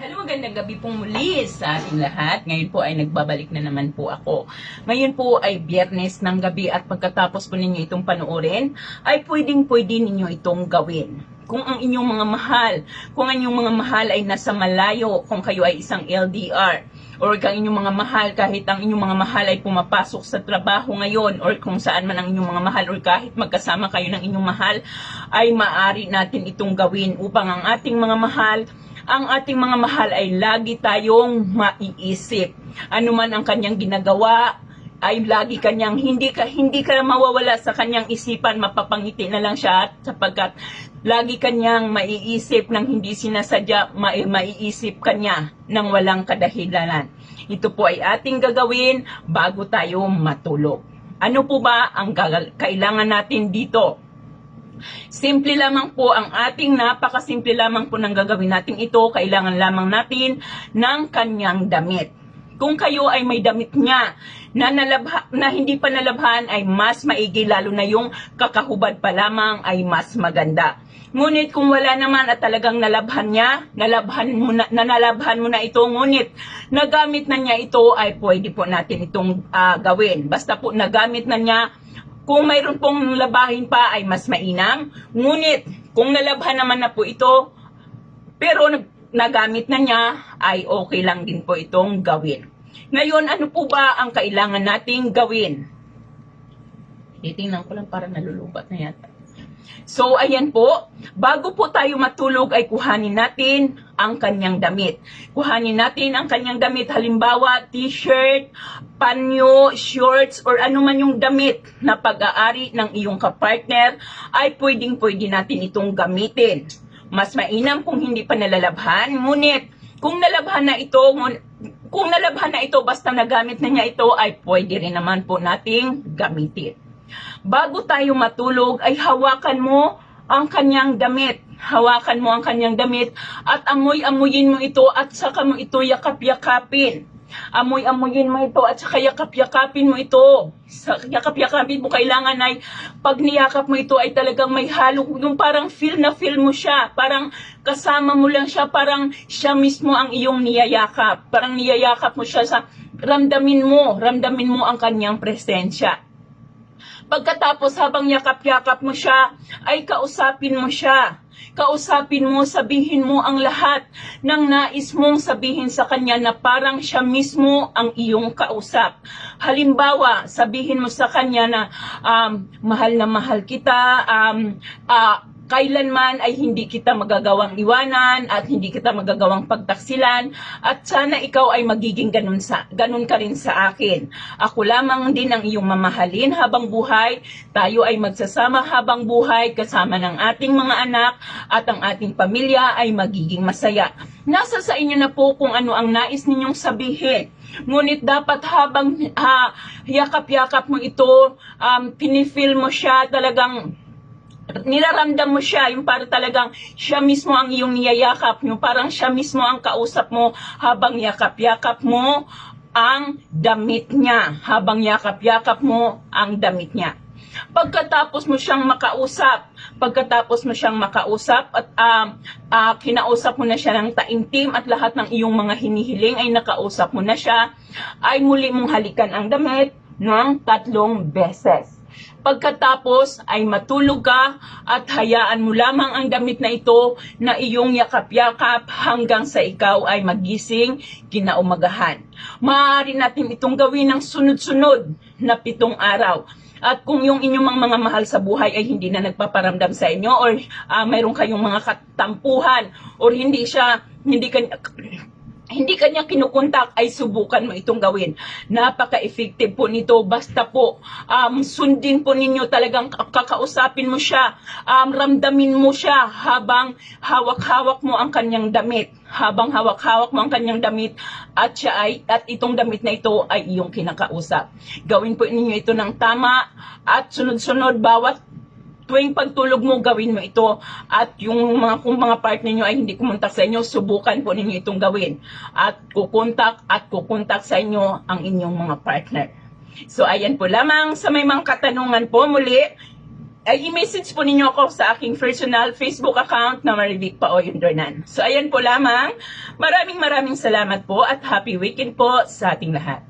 Hello, magandang gabi pong muli sa ating lahat. Ngayon po ay nagbabalik na naman po ako. Ngayon po ay biyernes ng gabi at pagkatapos po ninyo itong panoorin, ay pwedeng pwede ninyo itong gawin. Kung ang inyong mga mahal, kung ang inyong mga mahal ay nasa malayo, kung kayo ay isang LDR, or kang inyong mga mahal kahit ang inyong mga mahal ay pumapasok sa trabaho ngayon or kung saan man ang inyong mga mahal or kahit magkasama kayo ng inyong mahal ay maaari natin itong gawin upang ang ating mga mahal ang ating mga mahal ay lagi tayong maiisip. Ano man ang kanyang ginagawa, ay lagi kanyang hindi ka hindi ka mawawala sa kanyang isipan mapapangiti na lang siya sapagkat lagi kanyang maiisip ng hindi sinasadya mai, maiisip kanya ng walang kadahilanan. Ito po ay ating gagawin bago tayo matulog. Ano po ba ang kailangan natin dito Simple lamang po ang ating napakasimple lamang po ng gagawin natin ito. Kailangan lamang natin ng kanyang damit. Kung kayo ay may damit niya na, nalabha, na hindi pa nalabhan ay mas maigi lalo na yung kakahubad pa lamang ay mas maganda. Ngunit kung wala naman at talagang nalabhan niya, nalabhan mo na, nanalabhan mo na ito, ngunit nagamit na niya ito ay pwede po natin itong ah, gawin. Basta po nagamit na niya, kung mayroon pong labahin pa ay mas mainam. Ngunit kung nalabhan naman na po ito, pero nag- nagamit na niya, ay okay lang din po itong gawin. Ngayon, ano po ba ang kailangan nating gawin? Titingnan ko lang para nalulubat na yata. So, ayan po. Bago po tayo matulog ay kuhanin natin ang kanyang damit. Kuhanin natin ang kanyang damit. Halimbawa, t-shirt, panyo, shorts, or ano man yung damit na pag-aari ng iyong kapartner ay pwedeng-pwede natin itong gamitin. Mas mainam kung hindi pa nalalabhan. Ngunit, kung nalabhan na ito, kung nalabhan na ito, basta nagamit na niya ito, ay pwede rin naman po nating gamitin bago tayo matulog ay hawakan mo ang kanyang damit. Hawakan mo ang kanyang damit at amoy-amuyin mo ito at saka mo ito yakap-yakapin. Amoy-amuyin mo ito at saka yakap-yakapin mo ito. Sa yakap-yakapin mo kailangan ay pag niyakap mo ito ay talagang may halo. Yung parang feel na feel mo siya. Parang kasama mo lang siya. Parang siya mismo ang iyong niyayakap. Parang niyayakap mo siya sa ramdamin mo. Ramdamin mo ang kanyang presensya. Pagkatapos habang yakap-yakap mo siya, ay kausapin mo siya. Kausapin mo, sabihin mo ang lahat ng nais mong sabihin sa kanya na parang siya mismo ang iyong kausap. Halimbawa, sabihin mo sa kanya na um, mahal na mahal kita, um, ah, kailanman ay hindi kita magagawang iwanan at hindi kita magagawang pagtaksilan at sana ikaw ay magiging ganun, sa, ganun ka rin sa akin. Ako lamang din ang iyong mamahalin habang buhay. Tayo ay magsasama habang buhay kasama ng ating mga anak at ang ating pamilya ay magiging masaya. Nasa sa inyo na po kung ano ang nais ninyong sabihin. Ngunit dapat habang ah, yakap-yakap mo ito, um, pinifeel mo siya talagang niraramdam mo siya, yung para talagang siya mismo ang iyong niyayakap, yung parang siya mismo ang kausap mo habang yakap-yakap mo ang damit niya, habang yakap-yakap mo ang damit niya. Pagkatapos mo siyang makausap, pagkatapos mo siyang makausap at um, ah, kinausap mo na siya ng taimtim at lahat ng iyong mga hinihiling ay nakausap mo na siya, ay muli mong halikan ang damit ng tatlong beses. Pagkatapos ay matulog ka at hayaan mo lamang ang damit na ito na iyong yakap-yakap hanggang sa ikaw ay magising kinaumagahan. Maaari natin itong gawin ng sunod-sunod na pitong araw. At kung yung inyong mga, mga mahal sa buhay ay hindi na nagpaparamdam sa inyo or ah, mayroon kayong mga katampuhan or hindi siya hindi kanya hindi kanya kinukontak ay subukan mo itong gawin. Napaka-effective po nito. Basta po, um, sundin po ninyo talagang kakausapin mo siya. Um, ramdamin mo siya habang hawak-hawak mo ang kanyang damit. Habang hawak-hawak mo ang kanyang damit at siya ay, at itong damit na ito ay iyong kinakausap. Gawin po ninyo ito ng tama at sunod-sunod bawat tuwing pagtulog mo, gawin mo ito. At yung mga, kung mga partner nyo ay hindi kumontak sa inyo, subukan po ninyo itong gawin. At kukontak at kukontak sa inyo ang inyong mga partner. So, ayan po lamang. Sa may mga katanungan po muli, ay i-message po ninyo ako sa aking personal Facebook account na Marivic Paoy Dornan. So, ayan po lamang. Maraming maraming salamat po at happy weekend po sa ating lahat.